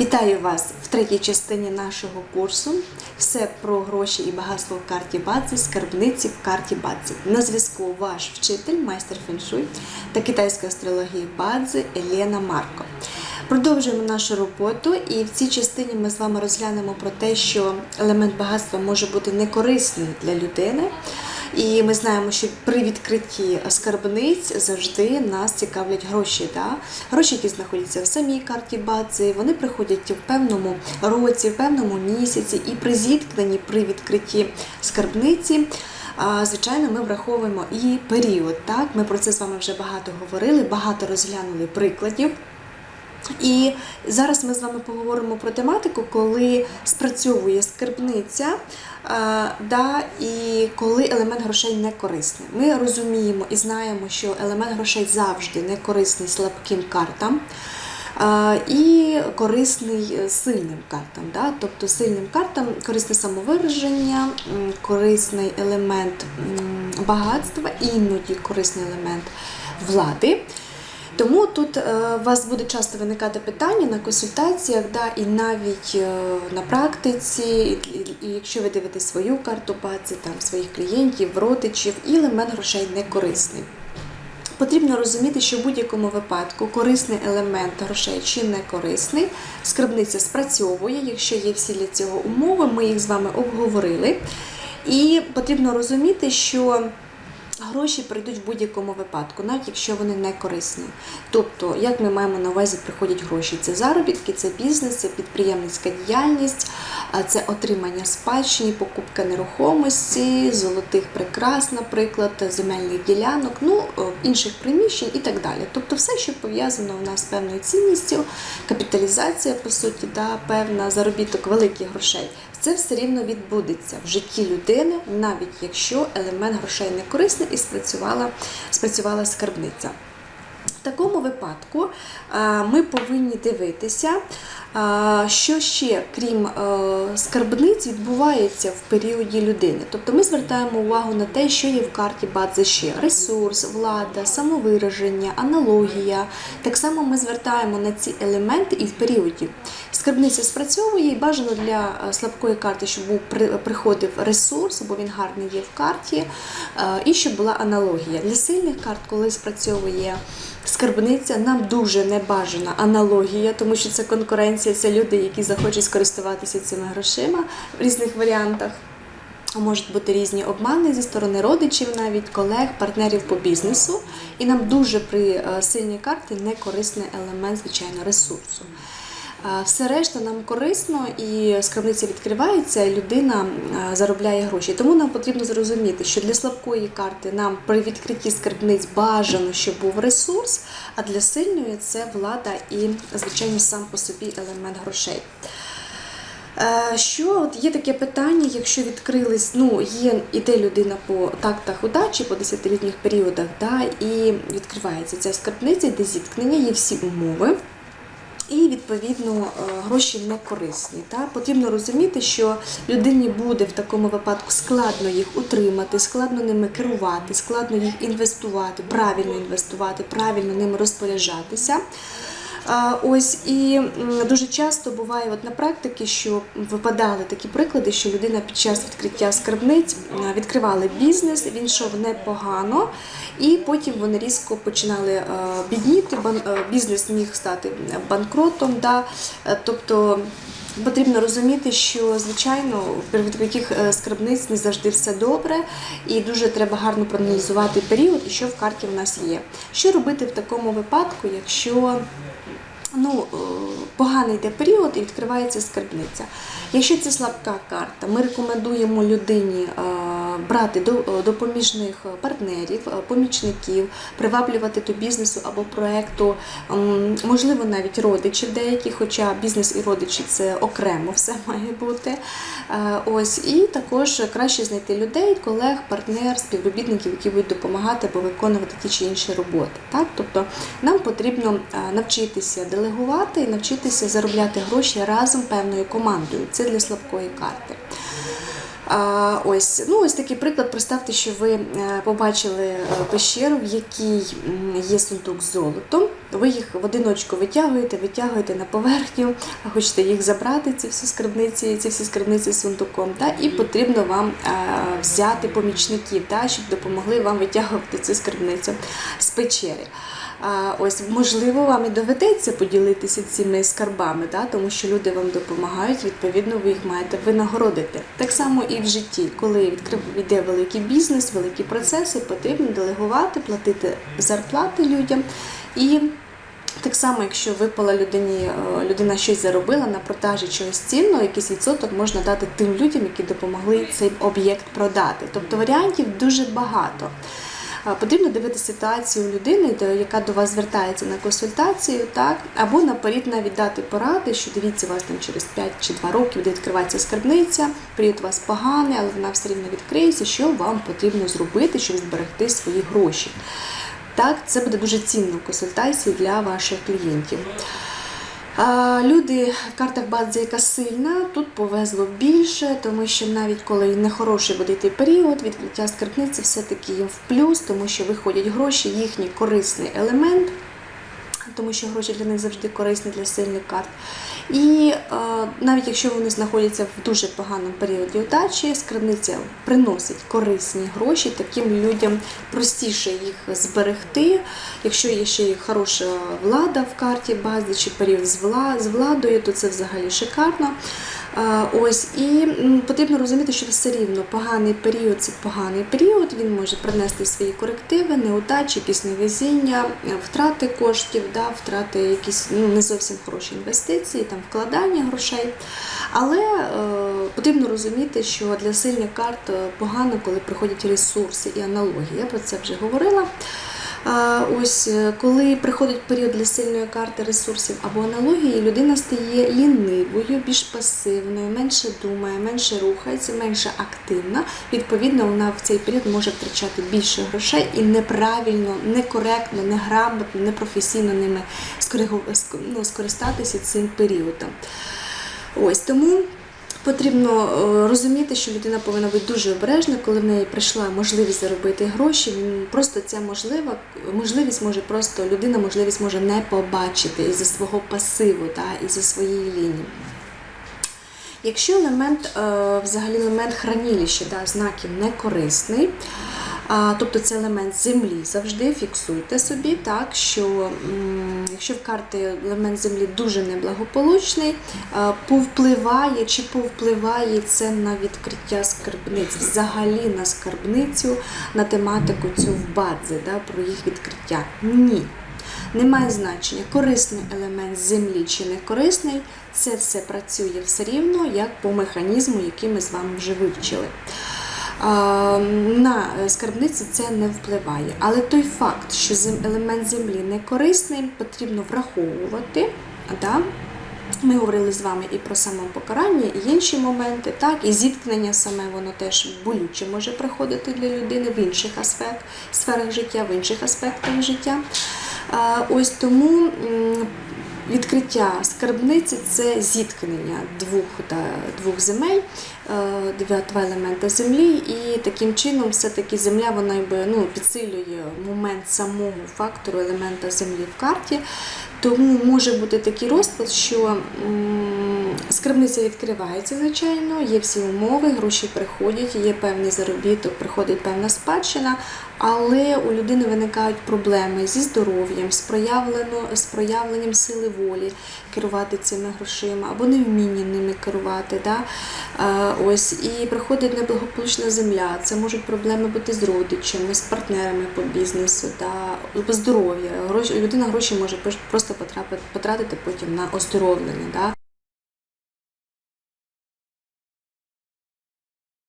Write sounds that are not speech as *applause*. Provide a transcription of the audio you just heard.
Вітаю вас в третій частині нашого курсу. Все про гроші і багатство в карті Бадзи, скарбниці в карті Бадзи. На зв'язку ваш вчитель, майстер феншуй та китайської астрології Бадзи Елена Марко. Продовжуємо нашу роботу, і в цій частині ми з вами розглянемо про те, що елемент багатства може бути некорисним для людини. І ми знаємо, що при відкритті скарбниць завжди нас цікавлять гроші. Да? Гроші, які знаходяться в самій карті бази, вони приходять в певному році, в певному місяці, і при зіткненні, при відкритті скарбниці. Звичайно, ми враховуємо і період. Так, ми про це з вами вже багато говорили, багато розглянули прикладів. І зараз ми з вами поговоримо про тематику, коли спрацьовує скарбниця, да, і коли елемент грошей не корисний. Ми розуміємо і знаємо, що елемент грошей завжди не корисний слабким картам. І корисний е, сильним картам. Да? Тобто сильним картам корисне самовираження, корисний елемент багатства, іноді корисний елемент влади. Тому тут е, у вас буде часто виникати питання на консультаціях, да, і навіть е, на практиці, і, якщо ви дивитесь свою карту бази, там своїх клієнтів, родичів, і елемент грошей не корисний. Потрібно розуміти, що в будь-якому випадку корисний елемент грошей чи не корисний, скарбниця спрацьовує, якщо є всі для цього умови, ми їх з вами обговорили. І потрібно розуміти, що Гроші прийдуть в будь-якому випадку, навіть якщо вони не корисні. Тобто, як ми маємо на увазі, приходять гроші. Це заробітки, це бізнес, це підприємницька діяльність, це отримання спадщини, покупка нерухомості, золотих прикрас, наприклад, земельних ділянок, ну інших приміщень і так далі. Тобто, все, що пов'язано у нас з певною цінністю, капіталізація, по суті, да, певна заробіток великих грошей. Це все рівно відбудеться в житті людини, навіть якщо елемент грошей не корисний і спрацювала, спрацювала скарбниця. В такому випадку е, ми повинні дивитися, е, що ще, крім е, скарбниць, відбувається в періоді людини. Тобто ми звертаємо увагу на те, що є в карті Бадзи ще ресурс, влада, самовираження, аналогія. Так само ми звертаємо на ці елементи і в періоді. Скарбниця спрацьовує і бажано для е, слабкої карти, щоб був приходив ресурс, бо він гарний є в карті, е, і щоб була аналогія. Для сильних карт, коли спрацьовує скарбниця, нам дуже не бажана аналогія, тому що це конкуренція, це люди, які захочуть скористуватися цими грошима в різних варіантах. Можуть бути різні обмани зі сторони родичів, навіть колег, партнерів по бізнесу. І нам дуже при е, сильній карті не корисний елемент, звичайно, ресурсу. Все решта нам корисно і скарбниця відкривається, і людина заробляє гроші. Тому нам потрібно зрозуміти, що для слабкої карти нам при відкритті скарбниць бажано, щоб був ресурс, а для сильної це влада і, звичайно, сам по собі елемент грошей. Що от є таке питання, якщо відкрились, ну є іде людина по тактах удачі, по десятилітніх періодах, да, і відкривається ця скарбниця, де зіткнення, є всі умови. І відповідно е, гроші не корисні. Та потрібно розуміти, що людині буде в такому випадку складно їх утримати, складно ними керувати, складно їх інвестувати, правильно інвестувати, правильно ними розпоряджатися. Ось і дуже часто буває от на практиці, що випадали такі приклади, що людина під час відкриття скарбниць м, відкривали бізнес, він йшов непогано, і потім вони різко починали е, бідніти. е, Бізнес міг стати банкротом. Да? Е, Тобто Потрібно розуміти, що звичайно при відкритті е, скарбниць не завжди все добре, і дуже треба гарно проаналізувати період і що в карті в нас є. Що робити в такому випадку, якщо ну, е, поганий йде період і відкривається скарбниця. Якщо це слабка карта, ми рекомендуємо людині е, брати е, допоміжних партнерів, е, помічників, приваблювати до бізнесу або проекту, можливо, навіть родичів деяких, хоча бізнес і родичі це окремо все *laughs* має бути. Е, Ось і також краще знайти людей, колег, партнер, співробітників, які будуть допомагати або виконувати ті чи інші роботи. Так, тобто нам потрібно е, навчитися делегувати і навчитися заробляти гроші разом певною командою. Це для слабкої карти. А, ось, ну, ось такий приклад. Представте, що ви е, побачили е, пещеру, в якій є сундук з золотом. Ви їх в одиночку витягуєте, витягуєте на поверхню, хочете їх забрати, ці всі скарбниці, ці всі скарбниці з сундуком. Та, і потрібно вам е, взяти помічників, та, щоб допомогли вам витягувати цю скарбницю з печери. Ось можливо, вам і доведеться поділитися цими скарбами, да, тому що люди вам допомагають, відповідно, ви їх маєте винагородити. Так само і в житті, коли відкрив йде великий бізнес, великі процеси, потрібно делегувати, платити зарплати людям і. Так само, якщо випала людині, е, людина щось заробила на продажі чогось цінного, якийсь відсоток можна дати тим людям, які допомогли цей об'єкт продати. Тобто варіантів дуже багато. Потрібно дивитися ситуацію людини, яка до вас звертається на консультацію, так або наперед навіть дати поради, що дивіться, вас там через 5 чи 2 роки буде відкриватися скарбниця, період у вас поганий, але вона все рівно відкриється. Що вам потрібно зробити, щоб зберегти свої гроші? Так, це буде дуже цінно в консультації для ваших клієнтів. Люди в картах бадзи, яка сильна, тут повезло більше, тому що навіть коли нехороший буде йти період, відкриття скарбниці все-таки їм в плюс, тому що виходять гроші, їхній корисний елемент, тому що гроші для них завжди корисні для сильних карт. І е, навіть якщо вони знаходяться в дуже поганому періоді удачі, скарбниця приносить корисні гроші, таким людям простіше їх зберегти. Якщо є ще й хороша влада в карті бази чи період з владою, то це взагалі шикарно. Ось і потрібно розуміти, що все рівно поганий період це поганий період. Він може принести свої корективи, неудачі, якісь невезіння, е, втрати коштів, да, втрати якісь ну, не зовсім хороші інвестиції, там вкладання грошей. Але е, потрібно розуміти, що для сильних карт е, погано, коли приходять ресурси і аналогії. Я про це вже говорила. Ось е, коли приходить період для сильної карти ресурсів або аналогії, людина стає лінивою, більш пасивною, менше думає, менше рухається, менше активна. Відповідно, вона в цей період може втрачати більше грошей і неправильно, некоректно, неграмотно, непрофесійно ними ну, скористатися цим періодом. Ось тому. Потрібно е, розуміти, що людина повинна бути дуже обережна, коли в неї прийшла можливість заробити гроші. Просто ця можлива можливість може просто людина можливість може не побачити із-за свого пасиву та із-за своєї лінії. Якщо елемент, е, взагалі елемент хранилища, да, знаків не корисний, тобто це елемент землі, завжди фіксуйте собі, так, що якщо в карти елемент землі дуже неблагополучний, повпливає чи повпливає це на відкриття скарбниць, взагалі на скарбницю, на тематику цю в бадзи, да, про їх відкриття. Ні. Немає значення, корисний елемент землі чи не корисний, це все працює все рівно, як по механізму, який ми з вами вже вивчили. На скарбниці це не впливає. Але той факт, що елемент землі не корисний, потрібно враховувати. Да? Ми говорили з вами і про самопокарання, і інші моменти, так, і зіткнення саме воно теж болюче може приходити для людини в інших аспект, сферах життя, в інших аспектах життя. Ось тому відкриття скарбниці це зіткнення двох, та, двох земель, е, два елемента землі, і таким чином все-таки земля вона якби, ну, підсилює момент самого фактору елемента землі в карті. Тому може бути такий розклад, що скарбниця відкривається, звичайно, є всі умови, гроші приходять, є певний заробіток, приходить певна спадщина, але у людини виникають проблеми зі здоров'ям, з, з проявленням сили волі керувати цими грошима або невміння ними керувати. Да? Ось, і приходить неблагополучна земля. Це можуть проблеми бути з родичами, з партнерами по бізнесу, да? здоров'я. Гроші, людина гроші може просто потратити потім на оздоровлення. Да?